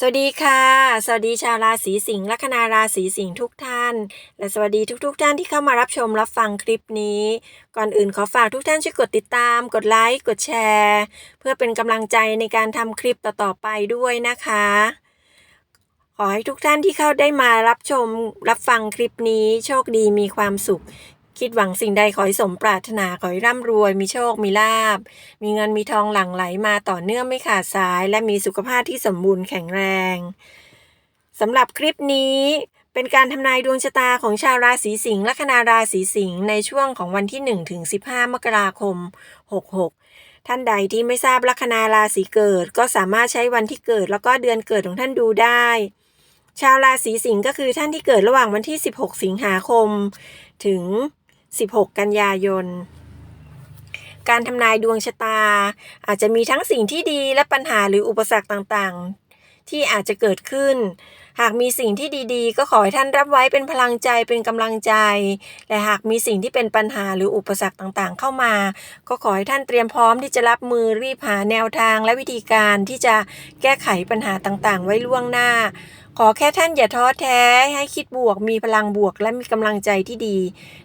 สวัสดีค่ะ สวัสดีชาวราศีสิงห์ลัคนาราศีสิงห์ทุกท่าน และสวัสดีทุกๆทท่านที่เข้ามารับชมรับฟังคลิปนี้ ก่อนอื่นขอฝากทุกท่านช่วยกดติดตาม กดไลค์ กดแชร์ เพื่อเป็นกำลังใจในการทำคลิปต่อๆไปด้วยนะคะ ขอให้ทุกท่านที่เข้าได้มารับชมรับฟังคลิปนี้ โชคดีมีความสุข คิดหวังสิ่งใดขอให้สมปรารถนาขอให้ร่ำรวย มีโชค มีลาบ มีเงินมีทองหลั่งไหลมาต่อเนื่องไม่ขาดสาย และมีสุขภาพที่สมบูรณ์แข็งแรงสำหรับคลิปนี้เป็นการทำนายดวงชะตาของชาวราศีสิงห์ลัคนาราศีสิงห์ในช่วงของวันที่ 1 ถึง 15 มกราคม 66 ท่านใดที่ไม่ทราบลัคนาราศีเกิด ก็สามารถใช้วันที่เกิดแล้วก็เดือนเกิดของท่านดูได้ ชาวราศีสิงห์ก็คือท่านที่เกิดระหว่างวันที่ 16 สิงหาคม ถึง 16 กันยายน การทำนายดวงชะตา อาจจะมีทั้งสิ่งที่ดีและปัญหาหรืออุปสรรคต่างๆ ที่อาจจะเกิดขึ้น หากมีสิ่งที่ดีๆ ก็ขอให้ท่านรับไว้เป็นพลังใจเป็นกำลังใจ และหากมีสิ่งที่เป็นปัญหาหรืออุปสรรคต่างๆ เข้ามา ก็ขอให้ท่านเตรียมพร้อมที่จะรับมือรีบหาแนวทางและวิธีการที่จะแก้ไขปัญหาต่างๆ ไว้ล่วงหน้า ขอแค่ท่านอย่าท้อแท้ให้คิดบวกมีพลังบวกและมีกำลังใจที่ดี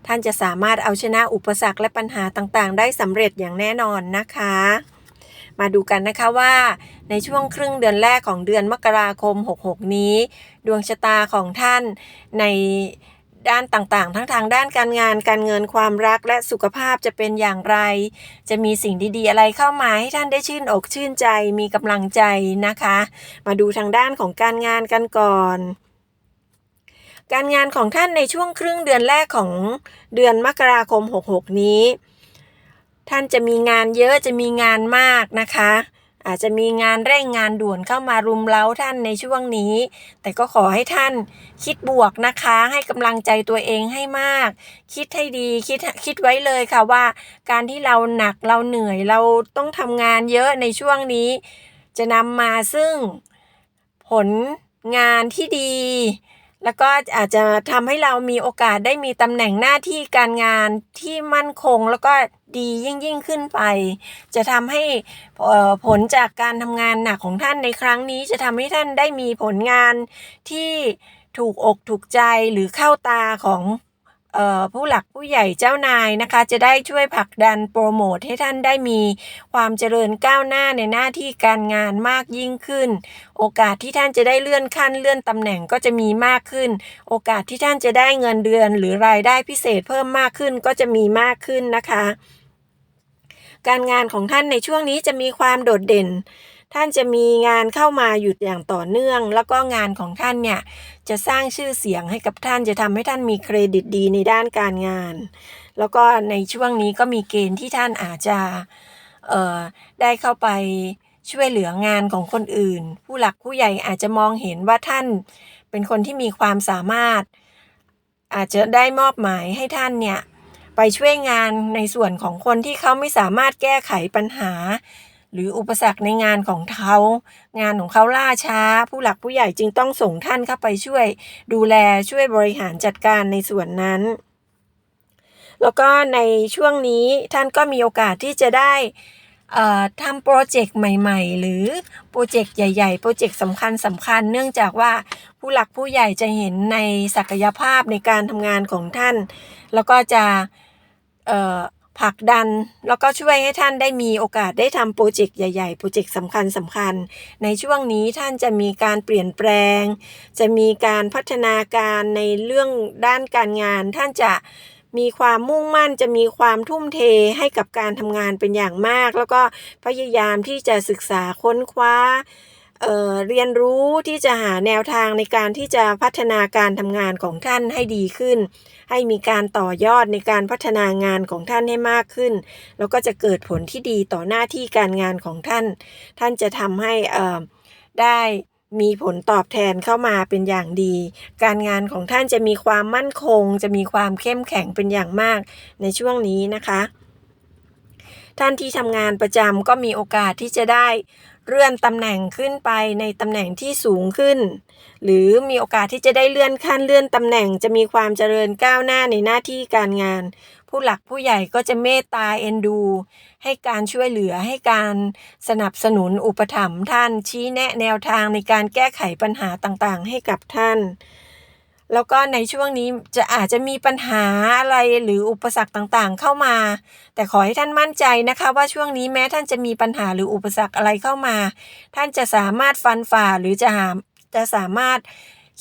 ท่านจะสามารถเอาชนะอุปสรรคและปัญหาต่างๆ ได้สำเร็จอย่างแน่นอนนะคะ มาดูกันนะคะว่าในช่วงครึ่งเดือนแรกของเดือนมกราคม 66 นี้ ดวงชะตาของท่านใน ด้านต่างๆ ทั้งทางด้านการงาน การเงิน ความรัก และสุขภาพจะเป็นอย่างไร จะมีสิ่งดีๆ อะไรเข้ามาให้ท่านได้ชื่นอกชื่นใจ มีกำลังใจนะคะ มาดูทางด้านของการงานกันก่อน การงานของท่านในช่วงครึ่งเดือนแรกของเดือนมกราคม 66 นี้ ท่านจะมีงานเยอะ จะมีงานมากนะคะ อาจจะมีงานเร่งงานด่วนเข้ามารุมเร้าท่านในช่วงนี้ แต่ก็ขอให้ท่านคิดบวกนะคะ ให้กำลังใจตัวเองให้มาก คิดให้ดีคิดคิดไว้เลยค่ะว่า การที่เราหนักเราเหนื่อยเราต้องทำงานเยอะในช่วงนี้ จะนำมาซึ่งผลงานที่ดี แล้วก็อาจจะทำให้เรามีโอกาสได้มีตำแหน่งหน้าที่การงานที่มั่นคงแล้วก็ดียิ่งยิ่งขึ้นไป จะทำให้ผลจากการทำงานหนักของท่านในครั้งนี้จะทำให้ท่านได้มีผลงานที่ถูกอกถูกใจหรือเข้าตาของ ผู้หลักผู้ใหญ่เจ้านายนะคะ จะได้ช่วยผลักดันโปรโมทให้ท่านได้มีความเจริญก้าวหน้าในหน้าที่การงานมากยิ่งขึ้น โอกาสที่ท่านจะได้เลื่อนขั้นเลื่อนตำแหน่งก็จะมีมากขึ้น โอกาสที่ท่านจะได้เงินเดือน หรือรายได้พิเศษเพิ่มมากขึ้นก็จะมีมากขึ้นนะคะ การงานของท่านในช่วงนี้จะมีความโดดเด่น ท่านจะมีงานเข้ามาหยุดอย่างต่อเนื่อง แล้วก็งานของท่านเนี่ยจะสร้างชื่อเสียงให้กับท่านจะทำให้ท่านมีเครดิตดีในด้านการงาน แล้วก็ในช่วงนี้ก็มีเกณฑ์ที่ท่านอาจจะได้เข้าไปช่วยเหลืองานของคนอื่น ผู้หลักผู้ใหญ่อาจจะมองเห็นว่าท่านเป็นคนที่มีความสามารถ อาจจะได้มอบหมายให้ท่านเนี่ยไปช่วยงานในส่วนของคนที่เขาไม่สามารถแก้ไขปัญหา หรืออุปสรรคในงานของเขา งานของเขาล่าช้า ผู้หลักผู้ใหญ่จึงต้องส่งท่านเข้าไปช่วย ดูแลช่วยบริหารจัดการในส่วนนั้น แล้วก็ในช่วงนี้ท่านก็มีโอกาสที่จะได้ทำโปรเจกต์ใหม่ ๆ หรือโปรเจกต์ใหญ่ ๆ โปรเจกต์สำคัญสำคัญ เนื่องจากว่าผู้หลักผู้ใหญ่จะเห็นในศักยภาพในการทำงานของท่าน แล้วก็จะ ผลักดัน แล้วก็ช่วยให้ท่านได้มีโอกาสได้ทำโปรเจกต์ใหญ่ๆ โปรเจกต์สำคัญสำคัญ ในช่วงนี้ท่านจะมีการเปลี่ยนแปลง จะมีการพัฒนาการในเรื่องด้านการงาน ท่านจะมีความมุ่งมั่นจะมีความทุ่มเทให้กับการทำงานเป็นอย่างมาก แล้วก็พยายามที่จะศึกษาค้นคว้า เเรียนรู้ที่จะหาแนวทางในการที่จะพัฒนาการทำงานของท่านให้ดีขึ้น ให้มีการต่อยอดในการพัฒนางานของท่านให้มากขึ้น แล้วก็จะเกิดผลที่ดีต่อหน้าที่การงานของท่าน ท่านจะทำให้ได้มีผลตอบแทนเข้ามาเป็นอย่างดี การงานของท่านจะมีความมั่นคง จะมีความเข้มแข็งเป็นอย่างมากในช่วงนี้นะคะ ท่านที่ทำงานประจำก็มีโอกาสที่จะได้ เลื่อนตำแหน่งขึ้นไปในตำแหน่งที่สูงขึ้น หรือมีโอกาสที่จะได้เลื่อนขั้นเลื่อนตำแหน่งจะมีความเจริญก้าวหน้าในหน้าที่การงาน ผู้หลักผู้ใหญ่ก็จะเมตตาเอ็นดู ให้การช่วยเหลือให้การสนับสนุนอุปถัมภ์ท่านชี้แนะแนวทางในการแก้ไขปัญหาต่างๆ ให้กับท่าน แล้วก็ในช่วงนี้จะอาจจะมีปัญหาอะไรหรืออุปสรรคต่างๆ เข้ามา แต่ขอให้ท่านมั่นใจนะคะ ว่าช่วงนี้แม้ท่านจะมีปัญหาหรืออุปสรรคอะไรเข้ามา ท่านจะสามารถฟันฝ่าหรือจะหาจะสามารถ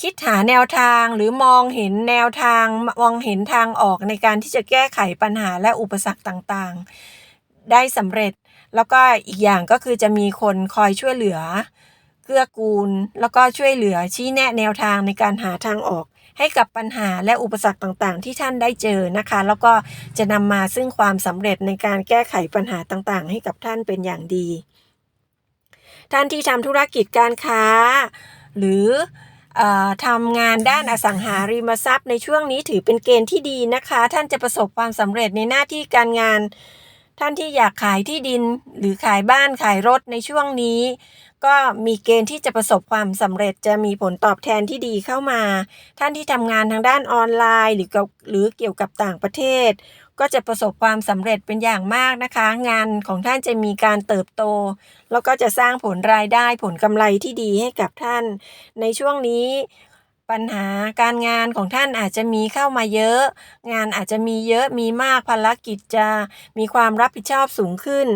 คิดหาแนวทางหรือมองเห็นแนวทางมองเห็นทางออกในการที่จะแก้ไขปัญหาและอุปสรรคต่างๆ ได้สำเร็จ แล้วก็อีกอย่างก็คือจะมีคนคอยช่วยเหลือเกื้อกูล แล้วก็ช่วยเหลือชี้แนะแนวทางในการหาทางออก ให้กับปัญหาและอุปสรรคต่างๆ ที่ท่านได้เจอนะคะ แล้วก็จะนำมาซึ่งความสำเร็จในการแก้ไขปัญหาต่างๆ ให้กับท่านเป็นอย่างดี ท่านที่ทำธุรกิจการค้า หรือทำงานด้านอสังหาริมทรัพย์ในช่วงนี้ถือเป็นเกณฑ์ที่ดีนะคะ ท่านจะประสบความสำเร็จในหน้าที่การงาน ท่านที่อยากขายที่ดินหรือขายบ้านขายรถในช่วงนี้ ก็มีเกณฑ์ที่จะประสบความสำเร็จจะมีผลตอบแทนที่ดีเข้ามา ท่านที่ทำงานทางด้านออนไลน์ หรือกับหรือเกี่ยวกับต่างประเทศ ก็จะประสบความสำเร็จเป็นอย่างมากนะคะ งานของท่านจะมีการเติบโต แล้วก็จะสร้างผลรายได้ผลกำไรที่ดีให้กับท่าน ในช่วงนี้ ปัญหาการงานของท่านอาจจะมีเข้ามาเยอะ งานอาจจะมีเยอะมีมากภารกิจจะมีความรับผิดชอบสูงขึ้น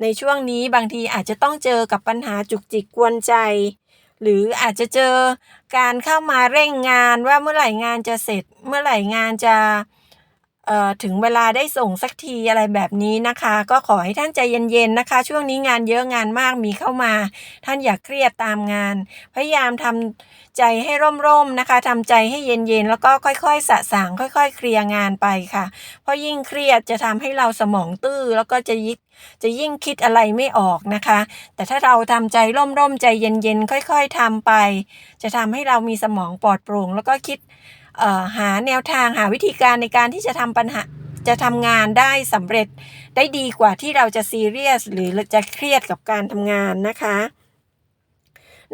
ในช่วงนี้บางทีอาจจะต้องเจอกับปัญหาจุกจิกกวนใจ หรืออาจจะเจอการเข้ามาเร่งงานว่าเมื่อไหร่งานจะเสร็จ เมื่อไหร่งานจะ ถึงเวลาได้ส่งสักทีอะไรแบบนี้นะคะ ก็ขอให้ท่านใจเย็นๆนะคะ ช่วงนี้งานเยอะงานมากมีเข้ามา ท่านอย่าเครียดตามงาน พยายามทำใจให้ร่มๆนะคะทำใจให้เย็นๆแล้วก็ค่อยๆ สะสางค่อย ๆ เคลียร์งานไปค่ะ เพราะยิ่งเครียดจะทำให้เราสมองตื้อแล้วก็จะยิ่งจะยิ่งคิดอะไรไม่ออกนะคะ แต่ถ้าเราทำใจร่มๆใจเย็นๆค่อย ๆทำไป จะทำให้เรามีสมองปลอดโปร่งแล้วก็คิด หาแนวทางหาวิธีการในการที่จะทำปัญหาจะทำงานได้สำเร็จได้ดีกว่าที่เราจะซีเรียสหรือจะเครียดกับการทำงานนะคะ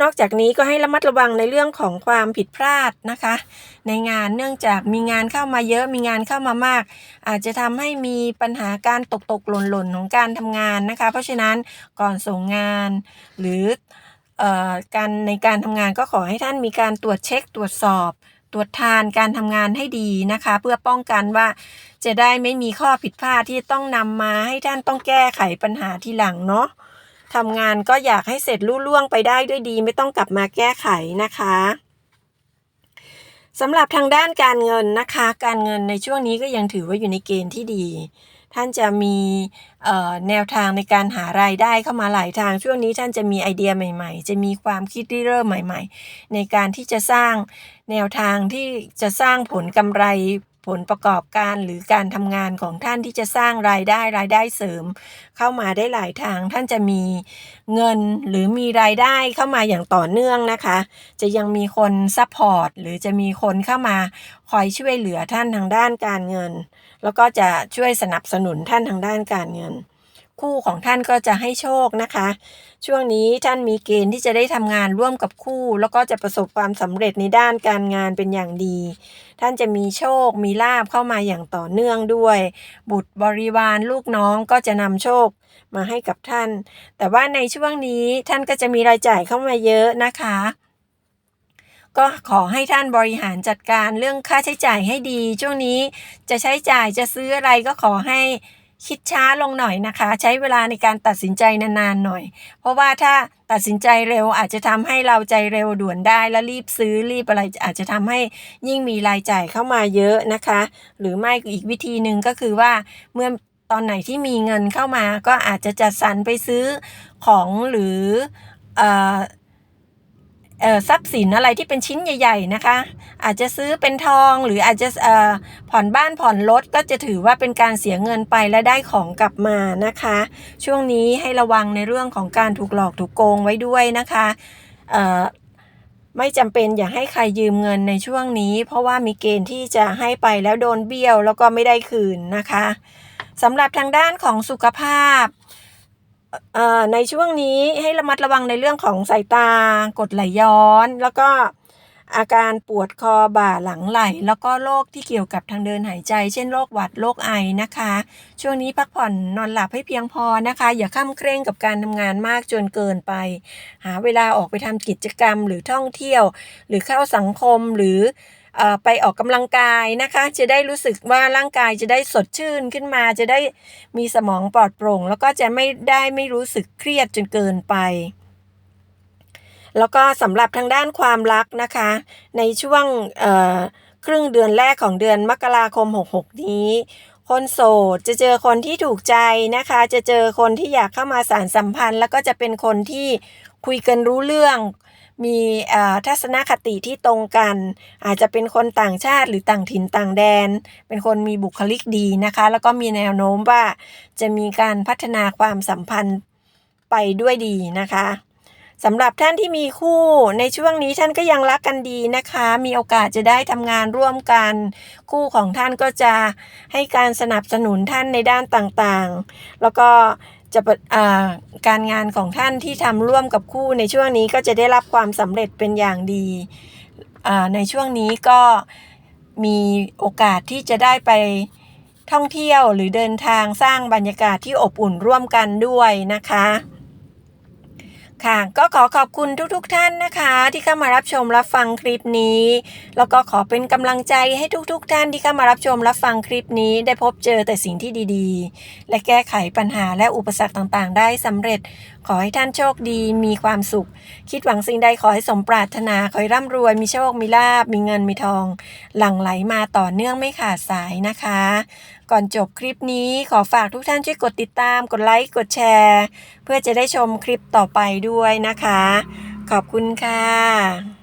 นอกจากนี้ก็ให้ระมัดระวังในเรื่องของความผิดพลาดนะคะ ในงานเนื่องจากมีงานเข้ามาเยอะมีงานเข้ามามาก อาจจะทำให้มีปัญหาการตกตกหล่นหล่นของการทำงานนะคะ เพราะฉะนั้นก่อนส่งงานหรือเอ่อการในการทำงานก็ขอให้ท่านมีการตรวจเช็คตรวจสอบ ตรวจทานการทำงานให้ดีนะคะ เพื่อป้องกันว่าจะได้ไม่มีข้อผิดพลาดที่ต้องนำมาให้ท่านต้องแก้ไขปัญหาทีหลังเนาะทำงานก็อยากให้เสร็จรุ่ล่วงไปได้ด้วยดี ไม่ต้องกลับมาแก้ไขนะคะสำหรับทางด้านการเงินนะคะ การเงินในช่วงนี้ก็ยังถือว่าอยู่ในเกณฑ์ที่ดี ท่านจะมีแนวทางในการหารายได้เข้ามาหลายทาง ช่วงนี้ท่านจะมีไอเดียใหม่ ๆ จะมีความคิดที่เริ่มใหม่ ๆ ในการที่จะสร้าง แนวทางที่จะสร้างผลกำไรผลประกอบการหรือการทำงานของท่านที่จะสร้างรายได้รายได้เสริม เข้ามาได้หลายทางท่านจะมีเงินหรือมีรายได้เข้ามาอย่างต่อเนื่องนะคะ จะยังมีคนซัพพอร์ตหรือจะมีคนเข้ามาคอยช่วยเหลือท่านทางด้านการเงิน แล้วก็จะช่วยสนับสนุนท่านทางด้านการเงิน คู่ของท่านก็จะให้โชคนะคะ ช่วงนี้ท่านมีเกณฑ์ที่จะได้ทำงานร่วมกับคู่ แล้วก็จะประสบความสำเร็จในด้านการงานเป็นอย่างดี ท่านจะมีโชค มีลาบเข้ามาอย่างต่อเนื่องด้วย บุตรบริวารลูกน้องก็จะนำโชคมาให้กับท่าน แต่ว่าในช่วงนี้ท่านก็จะมีรายจ่ายเข้ามาเยอะนะคะก็ขอให้ท่านบริหารจัดการเรื่องค่าใช้จ่ายให้ดี ช่วงนี้จะใช้จ่ายจะซื้ออะไรก็ขอให้ คิดช้าลงหน่อยนะคะ ใช้เวลาในการตัดสินใจนานๆหน่อย เพราะว่าถ้าตัดสินใจเร็วอาจจะทำให้เราใจเร็วด่วนได้แล้วรีบซื้อรีบอะไรอาจจะทำให้ยิ่งมีรายจ่ายเข้ามาเยอะนะคะ หรือไม่อีกวิธีหนึ่งก็คือว่าเมื่อตอนไหนที่มีเงินเข้ามาก็อาจจะจัดสรรไปซื้อของหรืออ ทรัพย์สินอะไรที่เป็นชิ้นใหญ่ ๆนะคะ อาจจะซื้อเป็นทองหรืออาจจะผ่อนบ้านผ่อนรถก็จะถือว่าเป็นการเสียเงินไปและได้ของกลับมานะคะ ช่วงนี้ให้ระวังในเรื่องของการถูกหลอกถูกโกงไว้ด้วยนะคะไม่จำเป็นอย่าให้ใครยืมเงินในช่วงนี้ เพราะว่ามีเกณฑ์ที่จะให้ไปแล้วโดนเบี้ยวแล้วก็ไม่ได้คืนนะคะสำหรับทางด้านของสุขภาพ ในช่วงนี้ให้ระมัดระวังในเรื่องของสายตากดไหลย้อน แล้วก็อาการปวดคอบ่าหลังไหล่ แล้วก็โรคที่เกี่ยวกับทางเดินหายใจ เช่นโรคหวัดโรคไอนะคะ ช่วงนี้พักผ่อนนอนหลับให้เพียงพอนะคะ อย่าข้ามเคร่งกับการทำงานมากจนเกินไป หาเวลาออกไปทำกิจกรรมหรือท่องเที่ยว หรือเข้าสังคมหรือ ไปออกกำลังกายนะคะ จะได้รู้สึกว่าร่างกายจะได้สดชื่นขึ้นมา จะได้มีสมองปลอดโปร่ง แล้วก็จะไม่ได้ไม่รู้สึกเครียดจนเกินไป แล้วก็สำหรับทางด้านความรักนะคะ ในช่วงครึ่งเดือนแรกของเดือนมกราคม 66 นี้คนโสดจะเจอคนที่ถูกใจนะคะ จะเจอคนที่อยากเข้ามาสานสัมพันธ์ แล้วก็จะเป็นคนที่คุยกันรู้เรื่อง มีทัศนคติที่ตรงกัน อาจจะเป็นคนต่างชาติหรือต่างถิ่นต่างแดน เป็นคนมีบุคลิกดีนะคะ แล้วก็มีแนวโน้มว่าจะมีการพัฒนาความสัมพันธ์ไปด้วยดีนะคะสำหรับท่านที่มีคู่ในช่วงนี้ท่านก็ยังรักกันดีนะคะ มีโอกาสจะได้ทำงานร่วมกัน คู่ของท่านก็จะให้การสนับสนุนท่านในด้านต่างๆ แล้วก็ จะปะอ่าการงานของท่านที่ทำร่วมกับคู่ในช่วงนี้ก็จะได้รับความสำเร็จเป็นอย่างดีในช่วงนี้ก็มีโอกาสที่จะได้ไปท่องเที่ยวหรือเดินทางสร้างบรรยากาศที่อบอุ่นร่วมกันด้วยนะคะ ค่ะก็ขอขอบคุณทุกๆทท่านนะคะ ที่เข้ามารับชมรับฟังคลิปนี้ แล้วก็ขอเป็นกำลังใจให้ทุกๆทท่านที่เข้ามารับชมรับฟังคลิปนี้ ได้พบเจอแต่สิ่งที่ดีๆ และแก้ไขปัญหาและอุปสรรคต่างๆ ได้สำเร็จ ขอให้ท่านโชคดีมีความสุข คิดหวังสิ่งใดขอให้สมปรารถนาขอให้ร่ำรวยมีโชคมีลาบมีเงินมีทอง หลั่งไหลมาต่อเนื่องไม่ขาดสายนะคะ ก่อนจบคลิปนี้ขอฝากทุกท่านช่วยกดติดตาม กดไลค์ กดแชร์ เพื่อจะได้ชมคลิปต่อไปด้วยนะคะ ขอบคุณค่ะ